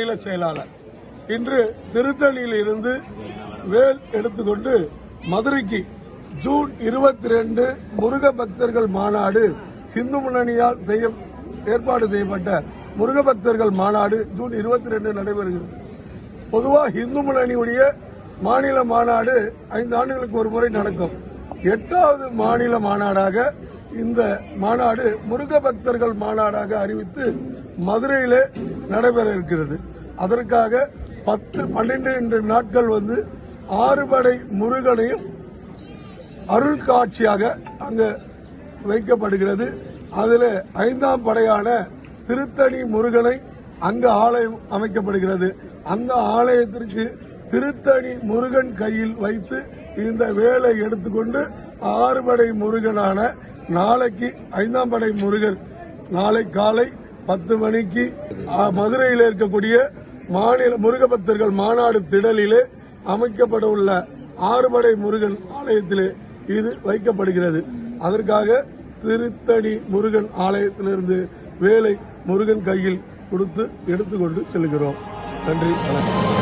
மாநில செயலாளர். இன்று திருத்தணியில் இருந்து வேல் எடுத்துக்கொண்டு மதுரைக்கு ஜூன் இருபத்தி ரெண்டு முருக பக்தர்கள் மாநாடு இந்து முன்னணியால் செய்ய ஏற்பாடு செய்யப்பட்ட முருக பக்தர்கள் மாநாடு ஜூன் இருபத்தி ரெண்டு நடைபெறுகிறது. பொதுவாக இந்து முன்னணியுடைய மாநில மாநாடு ஐந்து ஆண்டுகளுக்கு ஒரு முறை நடக்கும். எட்டாவது மாநில மாநாடாக இந்த மாநாடு முருக பக்தர்கள் மாநாடாக அறிவித்து மதுரையில் நடைபெற இருக்கிறது அதற்காக பத்து பன்னிரண்டு நாட்கள் வந்து ஆறுபடை முருகனையும் அருள் காட்சியாக வைக்கப்படுகிறது. அதில் ஐந்தாம் படையான திருத்தணி முருகனை அங்கு ஆலயம் அமைக்கப்படுகிறது. அந்த ஆலயத்திற்கு திருத்தணி முருகன் கையில் வைத்து இந்த வேலை எடுத்துக்கொண்டு ஆறுபடை முருகனான நாளைக்கு ஐந்தாம் படை முருகன் நாளை காலை பத்து மணிக்கு மதுரையில் இருக்கக்கூடிய மாநில முருகபக்தர்கள் மாநாடு திடலிலே அமைக்கப்பட உள்ள ஆறுபடை முருகன் ஆலயத்திலே இது வைக்கப்படுகிறது. அதற்காக திருத்தணி முருகன் ஆலயத்திலிருந்து வேலை முருகன் கையில் கொடுத்து எடுத்துக்கொண்டு செல்கிறோம். நன்றி வணக்கம்.